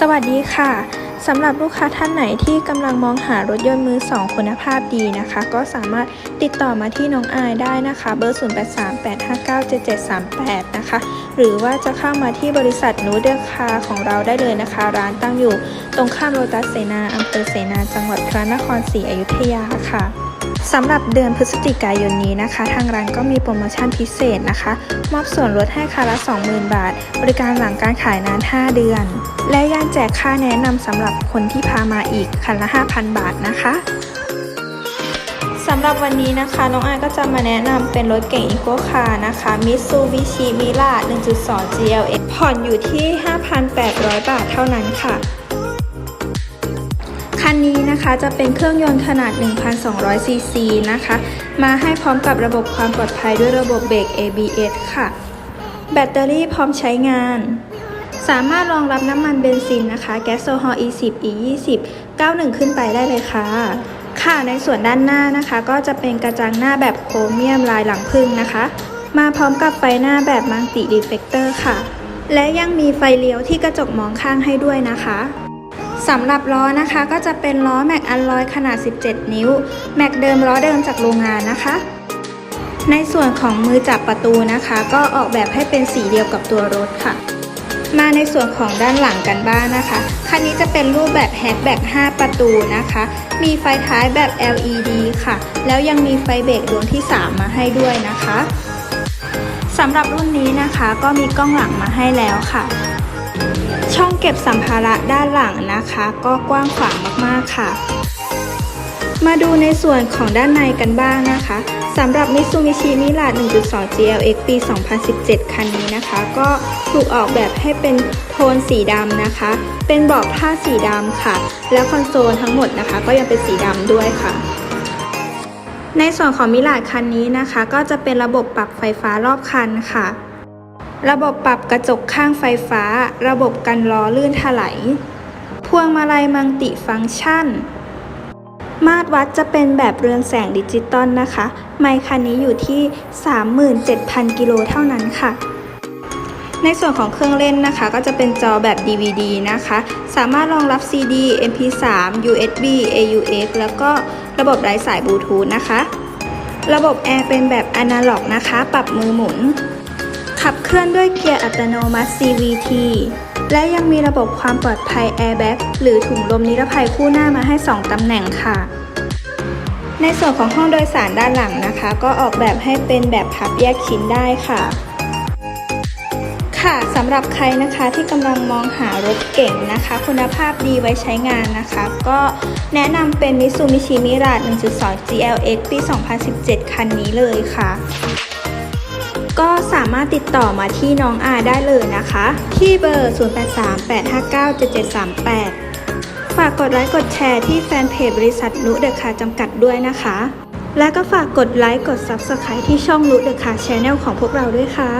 สวัสดีค่ะสำหรับลูกค้าท่านไหนที่กำลังมองหารถยนต์มือสองคุณภาพดีนะคะ ก็สามารถติดต่อมาที่น้องอายได้นะคะ เบอร์ 0838597738 นะคะ หรือว่าจะเข้ามาที่บริษัทนูเดอร์คาของเราได้เลยนะคะ ร้านตั้งอยู่ตรงข้ามโรตัสเสนาอำเภอเสนาจังหวัดพระนครศรีอยุธยาค่ะ สำหรับเดือนพฤศจิกายนนี้นะคะ ทางร้านก็มีโปรโมชั่นพิเศษนะคะ มอบส่วนลดให้คันละ 20,000 บาท บริการหลังการขายนาน 5 เดือน และยังแจกค่าแนะนำสำหรับคนที่พามาอีกคันละ 5,000 บาทนะคะสำหรับวันนี้นะคะ น้องอายก็จะมาแนะนำเป็นรถเก่งอีโ c คาร์นะคะ Mitsubishi Mira 1.2 GLX ผ่อนอยู่ที่ 5,800 บาทเท่านั้นค่ะ คันนี้นะคะจะเป็นเครื่องยนต์ขนาด 1,200 ซีซีนะคะ มาให้พร้อมกับระบบความปลอดภัยด้วยระบบเบรก ABS ค่ะ แบตเตอรี่พร้อมใช้งาน สามารถรองรับน้ำมันเบนซินนะคะ แก๊สโซฮอล์ E10 E20 91 ขึ้นไปได้เลยค่ะ ค่ะในส่วนด้านหน้านะคะ ก็จะเป็นกระจังหน้าแบบโครเมียมลายหลังพึ่งนะคะ มาพร้อมกับไฟหน้าแบบมัลติรีเฟกเตอร์ค่ะ และยังมีไฟเลี้ยวที่กระจกมองข้างให้ด้วยนะคะ สำหรับล้อนะคะก็จะเป็นล้อแม็กอัลลอยขนาด 17 นิ้ว แม็กเดิมล้อเดิมจากโรงงานนะคะ ในส่วนของมือจับประตูนะคะ ก็ออกแบบให้เป็นสีเดียวกับตัวรถค่ะ มาในส่วนของด้านหลังกันบ้างนะคะ คันนี้จะเป็นรูปแบบแฮชแบ็ก5 ประตูนะคะ มีไฟท้ายแบบ LED ค่ะ แล้วยังมีไฟเบรกดวงที่ 3 มาให้ด้วยนะคะสำหรับรุ่นนี้นะคะก็มีกล้องหลังมาให้แล้วค่ะ ช่องเก็บสัมภาระด้านหลังนะคะ ก็กว้างขวางมากๆค่ะ มาดูในส่วนของด้านในกันบ้างนะคะสำหรับ Mitsubishi Mira 1.2 GLX ปี 2017 คันนี้นะคะ ก็ถูกออกแบบให้เป็นโทนสีดำนะคะ เป็นเบาะผ้าสีดำค่ะ แล้วคอนโซลทั้งหมดนะคะ ก็ยังเป็นสีดำด้วยค่ะ ในส่วนของมิลาดคันนี้นะคะ ก็จะเป็นระบบปรับไฟฟ้ารอบคันค่ะ ระบบปรับกระจกข้างไฟฟ้า ระบบกันล้อลื่นถลายพวงมาลัยมัลติฟังก์ชัน มาตรวัดจะเป็นแบบเรืองแสงดิจิตอลนะคะ ไมค์คันนี้อยู่ที่ 37,000 กิโลเท่านั้นค่ะ ในส่วนของเครื่องเล่นนะคะ ก็จะเป็นจอแบบ DVD นะคะ สามารถรองรับ CD MP3 USB AUX แล้วก็ระบบไร้สายบลูทูธนะคะ ระบบแอร์เป็นแบบอนาล็อกนะคะ ปรับมือหมุน ขับเคลื่อนด้วยเกียร์อัตโนมัติ CVT และยังมีระบบความปลอดภัย Airbag หรือถุงลมนิรภัยคู่หน้ามาให้ 2 ตำแหน่งค่ะ ในส่วนของห้องโดยสารด้านหลังนะคะ ก็ออกแบบให้เป็นแบบพับแยกชิ้นได้ค่ะ ค่ะสำหรับใครนะคะที่กำลังมองหารถเก่งนะคะ คุณภาพดีไว้ใช้งานนะคะ ก็แนะนำเป็น Mitsubishi Mira 1.2 GLX ปี 2017 คันนี้เลยค่ะ ก็สามารถติดต่อมาที่น้องอาได้เลยนะคะ ที่เบอร์ 0838597738 ฝากกดไลค์กดแชร์ที่แฟนเพจบริษัทนุเดอะคาจำกัดด้วยนะคะ และก็ฝากกดไลค์กด Subscribe ที่ช่องนุเดอะคาชแนลของพวกเราด้วยค่ะ